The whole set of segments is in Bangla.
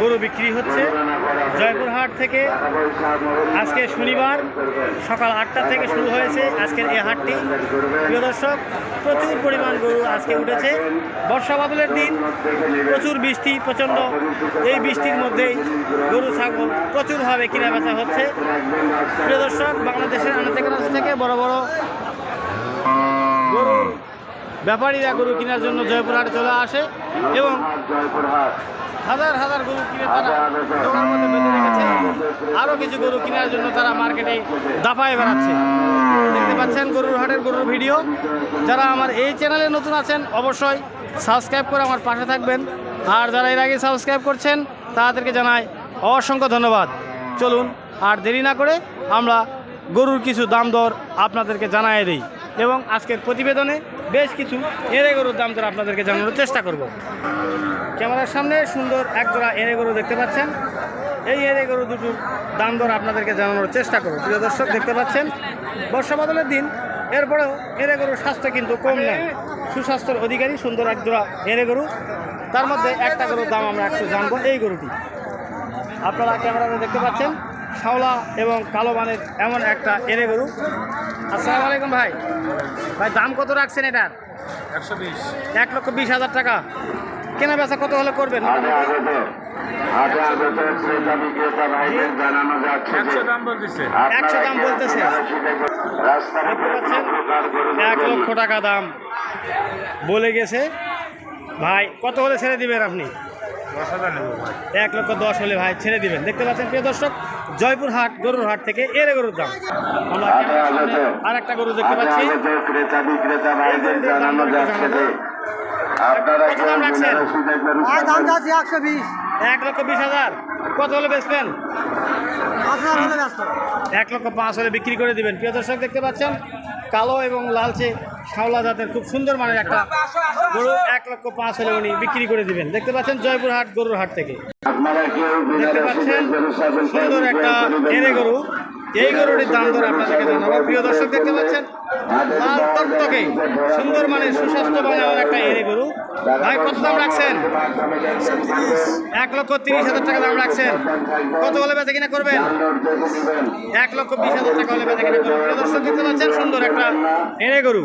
গরু বিক্রি হচ্ছে। জয়পুরহাট থেকে আজকে শনিবার সকাল আটটা থেকে শুরু হয়েছে আজকের এই হাটটি। প্রিয় দর্শক, প্রচুর পরিমাণ গরু আজকে উঠেছে। বর্ষা বাদলের দিন প্রচুর বৃষ্টি, প্রচণ্ড। এই বৃষ্টির মধ্যেই গরু, ছাগল প্রচুরভাবে কেনা বেচা হচ্ছে। প্রিয় দর্শক, বাংলাদেশের কানাচে থেকে বড় বড় গরু, ব্যাপারীরা গরু কেনার জন্য জয়পুরহাটে চলে আসে এবং হাজার হাজার গরু কিনে তারা দোকান মধ্যে বেঁধে রেখেছে। আরও কিছু গরু কেনার জন্য তারা মার্কেটে দাফায় বেড়াচ্ছে। দেখতে পাচ্ছেন গরুর হাটের গরুর ভিডিও। যারা আমার এই চ্যানেলে নতুন আছেন অবশ্যই সাবস্ক্রাইব করে আমার পাশে থাকবেন। আর যারা এর আগে সাবস্ক্রাইব করছেন তাদেরকে জানাই অসংখ্য ধন্যবাদ। চলুন আর দেরি না করে আমরা গরুর কিছু দাম দর আপনাদেরকে জানাই দিই। এবং আজকের প্রতিবেদনে বেশ কিছু এরে গরুর দাম দর আপনাদেরকে জানানোর চেষ্টা করব। ক্যামেরার সামনে সুন্দর এক জোড়া এরে গরু দেখতে পাচ্ছেন। এই এরে গরু দুটোর দাম দর আপনাদেরকে জানানোর চেষ্টা করব। প্রিয় দর্শক, দেখতে পাচ্ছেন, বর্ষা বদলের দিন, এরপরেও এরে গরুর স্বাস্থ্য কিন্তু কম নয় সুস্বাস্থ্যের অধিকারী সুন্দর এক জোড়া এরে গরু। তার মধ্যে একটা গরুর দাম আমরা একটু জানব, এই গরুটি। আপনারা ক্যামেরাতে দেখতে পাচ্ছেন শাওলা এবং কালো মানের এমন একটা এরে গরু। আসসালামু আলাইকুম ভাই। ভাই দাম কত রাখছেন এটার? একশো বিশ। এক লক্ষ বিশ হাজার টাকা। কেনা বেচা কত হলে করবেন? একশো দাম বলতেছে। দেখতে পাচ্ছেন? এক লক্ষ টাকা দাম। বলে গেছে। ভাই কত হলে ছেড়ে দিবেন আপনি? এক লক্ষ দশ হলে ভাই ছেড়ে দিবেন। দেখতে পাচ্ছেন প্রিয় দর্শক জয়পুর হাট গরুর হাট থেকে এর গরুর দাম। আমরা আর একটা গরু দেখতে পাচ্ছি। এক লক্ষ বিশ হাজার। কত হলে বেচবেন? পাঁচ হাজার হলে এক লক্ষ পাঁচ হলে বিক্রি করে দিবেন। প্রিয় দর্শক দেখতে পাচ্ছেন? কালো এবং লালচে শাওলা জাতের খুব সুন্দর মানের একটা গরু এক লক্ষ পাঁচ হলে উনি বিক্রি করে দিবেন। দেখতে পাচ্ছেন জয়পুর হাট গরুর হাট থেকে। দেখতে পাচ্ছেন সুন্দর একটা এনে গরু। এই গরুটির দাম ধরে আপনাদেরকে জানাব। প্রিয় দর্শক, দেখতে পাচ্ছেন লাল টকটকে। সুন্দর মানে সুস্বাস্থ্য মানে এমন একটা এনে গরু। ভাই, কত দাম রাখছেন? এক লক্ষ তিরিশ হাজার টাকা দাম রাখছেন। কত হলে বেচা কিনা করবেন? এক লক্ষ বিশ হাজার টাকা হলে বেচা কিনা করবেন। দর্শক, দেখতে পাচ্ছেন সুন্দর একটা এনে গরু।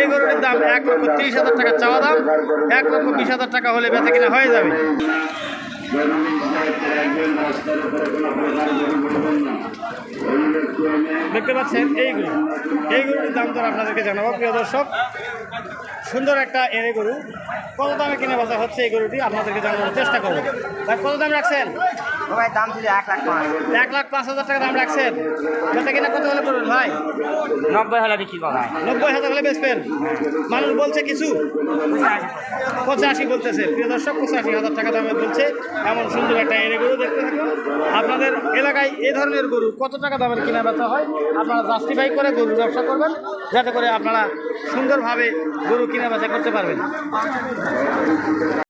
এই গরুটির দাম এক লক্ষ তিরিশ হাজার টাকা চাওয়া দাম। এক লক্ষ বিশ হাজার টাকা হলে বেচা কিনা হয়ে যাবে। দেখতে পাচ্ছেন এই গরু এই গরুটির দাম দর আপনাদেরকে জানাব, প্রিয় দর্শক। সুন্দর একটা এনে গরু। কত দামে কিনে বাজার হচ্ছে এই গরুটি? আপনাদেরকে জানানোর চেষ্টা করব। কত দাম রাখছেন? ভাই দাম ছিল এক লাখ পাঁচ। এক লাখ পাঁচ হাজার টাকা দাম রাখছেন। বেচা কিনা কত হলে করবেন ভাই? নব্বই হলে বিক্রি করা হয়। নব্বই হাজার হলে বেচবেন? মানুষ বলছে কিছু? পঁচাশি। বলতেছে। প্রিয় দর্শক পঁচাশি হাজার টাকা দামে বলছে। এমন সুন্দর একটা এনে গরু দেখতে থাকুন। আপনাদের এলাকায় এই ধরনের গরু কত টাকা দামের কেনা বেচা হয়? আপনারা জাস্টিফাই করে গরু ব্যবসা করবেন যাতে করে আপনারা সুন্দরভাবে গরু কেনা বেচা করতে পারবেন।